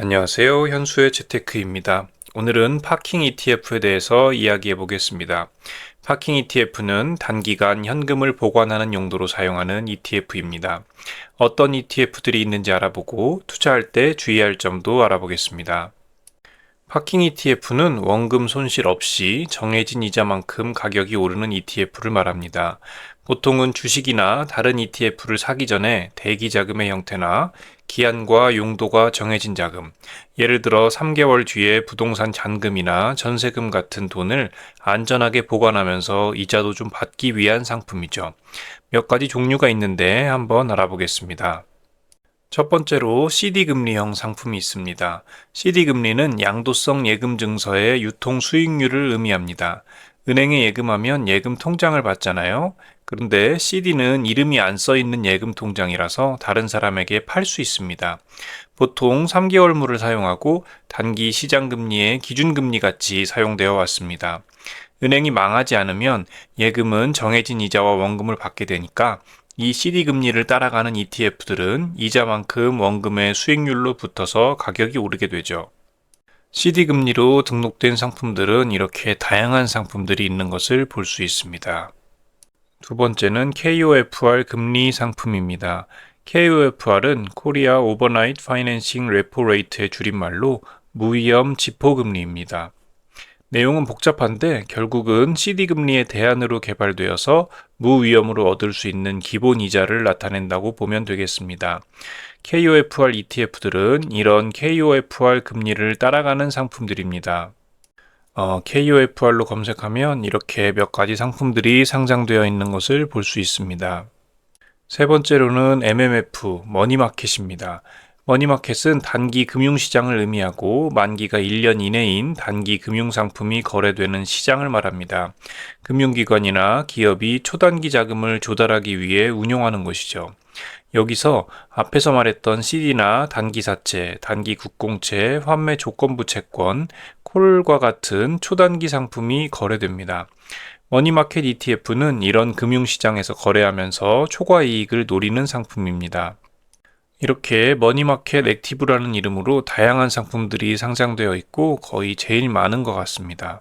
안녕하세요. 현수의 재테크입니다. 오늘은 파킹 ETF에 대해서 이야기해 보겠습니다. 파킹 ETF는 단기간 현금을 보관하는 용도로 사용하는 ETF입니다. 어떤 ETF들이 있는지 알아보고 투자할 때 주의할 점도 알아보겠습니다. 파킹 ETF는 원금 손실 없이 정해진 이자만큼 가격이 오르는 ETF를 말합니다. 보통은 주식이나 다른 ETF를 사기 전에 대기 자금의 형태나 기한과 용도가 정해진 자금, 예를 들어 3개월 뒤에 부동산 잔금이나 전세금 같은 돈을 안전하게 보관하면서 이자도 좀 받기 위한 상품이죠. 몇 가지 종류가 있는데 한번 알아보겠습니다. 첫 번째로 CD금리형 상품이 있습니다. CD금리는 양도성 예금 증서의 유통 수익률을 의미합니다. 은행에 예금하면 예금 통장을 받잖아요. 그런데 CD는 이름이 안 써 있는 예금 통장이라서 다른 사람에게 팔 수 있습니다. 보통 3개월물을 사용하고 단기 시장 금리의 기준 금리 같이 사용되어 왔습니다. 은행이 망하지 않으면 예금은 정해진 이자와 원금을 받게 되니까 이 CD 금리를 따라가는 ETF들은 이자만큼 원금의 수익률로 붙어서 가격이 오르게 되죠. CD 금리로 등록된 상품들은 이렇게 다양한 상품들이 있는 것을 볼 수 있습니다. 두 번째는 KOFR 금리 상품입니다. KOFR은 코리아 오버나이트 파이낸싱 레포 레이트의 줄임말로 무위험 지포 금리입니다. 내용은 복잡한데 결국은 CD 금리의 대안으로 개발되어서 무위험으로 얻을 수 있는 기본 이자를 나타낸다고 보면 되겠습니다. KOFR ETF들은 이런 KOFR 금리를 따라가는 상품들입니다. 어, KOFR로 검색하면 이렇게 몇 가지 상품들이 상장되어 있는 것을 볼 수 있습니다. 세 번째로는 MMF, 머니마켓입니다. 머니마켓은 단기 금융시장을 의미하고 만기가 1년 이내인 단기 금융상품이 거래되는 시장을 말합니다. 금융기관이나 기업이 초단기 자금을 조달하기 위해 운용하는 것이죠. 여기서 앞에서 말했던 CD나 단기 사채, 단기 국공채, 환매 조건부 채권, 콜과 같은 초단기 상품이 거래됩니다. 머니마켓 ETF는 이런 금융시장에서 거래하면서 초과 이익을 노리는 상품입니다. 이렇게 머니마켓 액티브라는 이름으로 다양한 상품들이 상장되어 있고 거의 제일 많은 것 같습니다.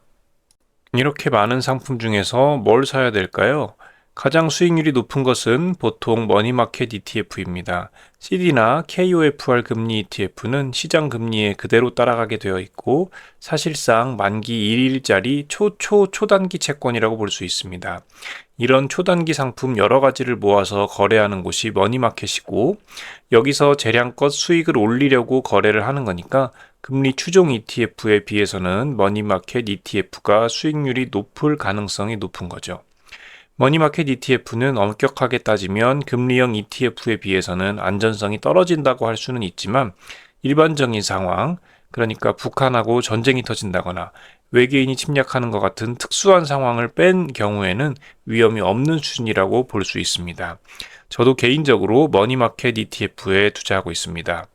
이렇게 많은 상품 중에서 뭘 사야 될까요? 가장 수익률이 높은 것은 보통 머니마켓 ETF입니다. CD나 KOFR 금리 ETF는 시장 금리에 그대로 따라가게 되어 있고 사실상 만기 1일짜리 초초 초단기 채권이라고 볼 수 있습니다. 이런 초단기 상품 여러 가지를 모아서 거래하는 곳이 머니마켓이고 여기서 재량껏 수익을 올리려고 거래를 하는 거니까 금리 추종 ETF에 비해서는 머니마켓 ETF가 수익률이 높을 가능성이 높은 거죠. 머니마켓 ETF는 엄격하게 따지면 금리형 ETF에 비해서는 안전성이 떨어진다고 할 수는 있지만 일반적인 상황, 그러니까 북한하고 전쟁이 터진다거나 외계인이 침략하는 것 같은 특수한 상황을 뺀 경우에는 위험이 없는 수준이라고 볼 수 있습니다. 저도 개인적으로 머니마켓 ETF에 투자하고 있습니다.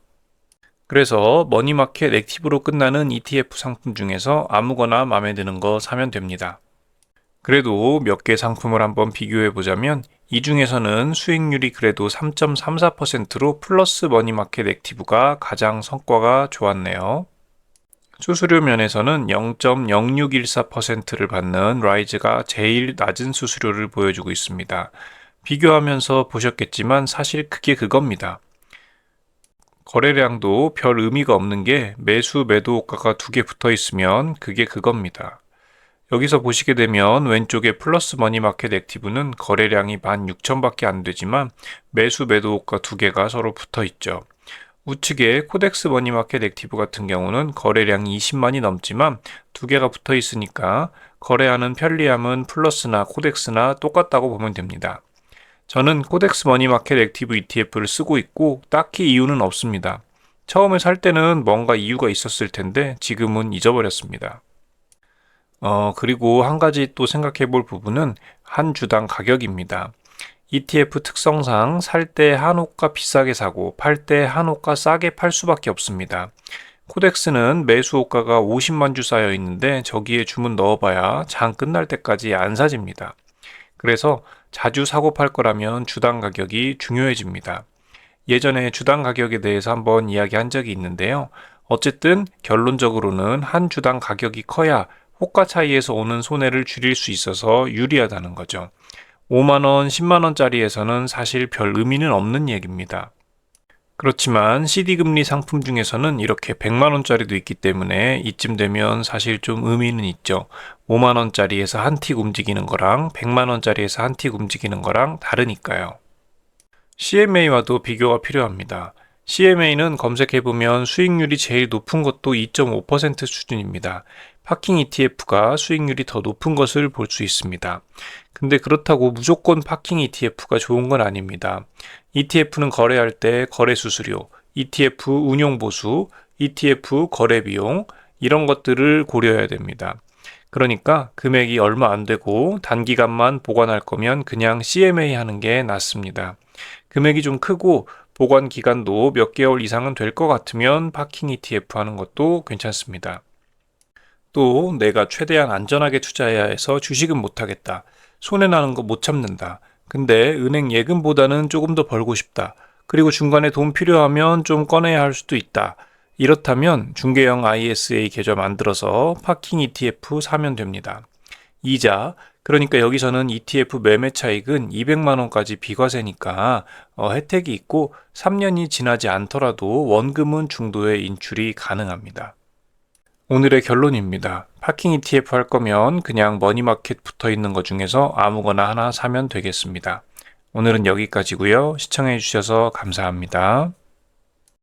그래서 머니마켓 액티브로 끝나는 ETF 상품 중에서 아무거나 마음에 드는 거 사면 됩니다. 그래도 몇 개 상품을 한번 비교해 보자면 이 중에서는 수익률이 그래도 3.34%로 플러스 머니마켓 액티브가 가장 성과가 좋았네요. 수수료 면에서는 0.0614%를 받는 라이즈가 제일 낮은 수수료를 보여주고 있습니다. 비교하면서 보셨겠지만 사실 그게 그겁니다. 거래량도 별 의미가 없는 게 매수 매도 호가가 두 개 붙어 있으면 그게 그겁니다. 여기서 보시게 되면 왼쪽에 플러스 머니마켓 액티브는 거래량이 16,000밖에 안 되지만 매수 매도가 두 개가 서로 붙어 있죠. 우측에 코덱스 머니마켓 액티브 같은 경우는 거래량이 20만이 넘지만 두 개가 붙어 있으니까 거래하는 편리함은 플러스나 코덱스나 똑같다고 보면 됩니다. 저는 코덱스 머니마켓 액티브 ETF를 쓰고 있고 딱히 이유는 없습니다. 처음에 살 때는 뭔가 이유가 있었을 텐데 지금은 잊어버렸습니다. 어, 그리고 한 가지 또 생각해 볼 부분은 한 주당 가격입니다. ETF 특성상 살 때 한호가 비싸게 사고 팔 때 한호가 싸게 팔 수밖에 없습니다. 코덱스는 매수 호가가 50만 주 쌓여 있는데 저기에 주문 넣어봐야 장 끝날 때까지 안 사집니다. 그래서 자주 사고 팔 거라면 주당 가격이 중요해집니다. 예전에 주당 가격에 대해서 한번 이야기한 적이 있는데요. 어쨌든 결론적으로는 한 주당 가격이 커야 호가 차이에서 오는 손해를 줄일 수 있어서 유리하다는 거죠. 5만원, 10만원짜리에서는 사실 별 의미는 없는 얘기입니다. 그렇지만 CD금리 상품 중에서는 이렇게 100만원짜리도 있기 때문에 이쯤 되면 사실 좀 의미는 있죠. 5만원짜리에서 한 틱 움직이는 거랑 100만원짜리에서 한 틱 움직이는 거랑 다르니까요. CMA와도 비교가 필요합니다. CMA는 검색해보면 수익률이 제일 높은 것도 2.5% 수준입니다. 파킹 ETF가 수익률이 더 높은 것을 볼 수 있습니다. 근데 그렇다고 무조건 파킹 ETF가 좋은 건 아닙니다. ETF는 거래할 때 거래 수수료, ETF 운용 보수, ETF 거래 비용 이런 것들을 고려해야 됩니다. 그러니까 금액이 얼마 안 되고 단기간만 보관할 거면 그냥 CMA 하는 게 낫습니다. 금액이 좀 크고 보관 기간도 몇 개월 이상은 될 것 같으면 파킹 ETF 하는 것도 괜찮습니다. 또 내가 최대한 안전하게 투자해야 해서 주식은 못하겠다. 손해나는 거 못 참는다. 근데 은행 예금보다는 조금 더 벌고 싶다. 그리고 중간에 돈 필요하면 좀 꺼내야 할 수도 있다. 이렇다면 중개형 ISA 계좌 만들어서 파킹 ETF 사면 됩니다. 이자, 그러니까 여기서는 ETF 매매 차익은 200만 원까지 비과세니까 어, 혜택이 있고 3년이 지나지 않더라도 원금은 중도에 인출이 가능합니다. 오늘의 결론입니다. 파킹 ETF 할 거면 그냥 머니마켓 붙어 있는 것 중에서 아무거나 하나 사면 되겠습니다. 오늘은 여기까지고요. 시청해 주셔서 감사합니다.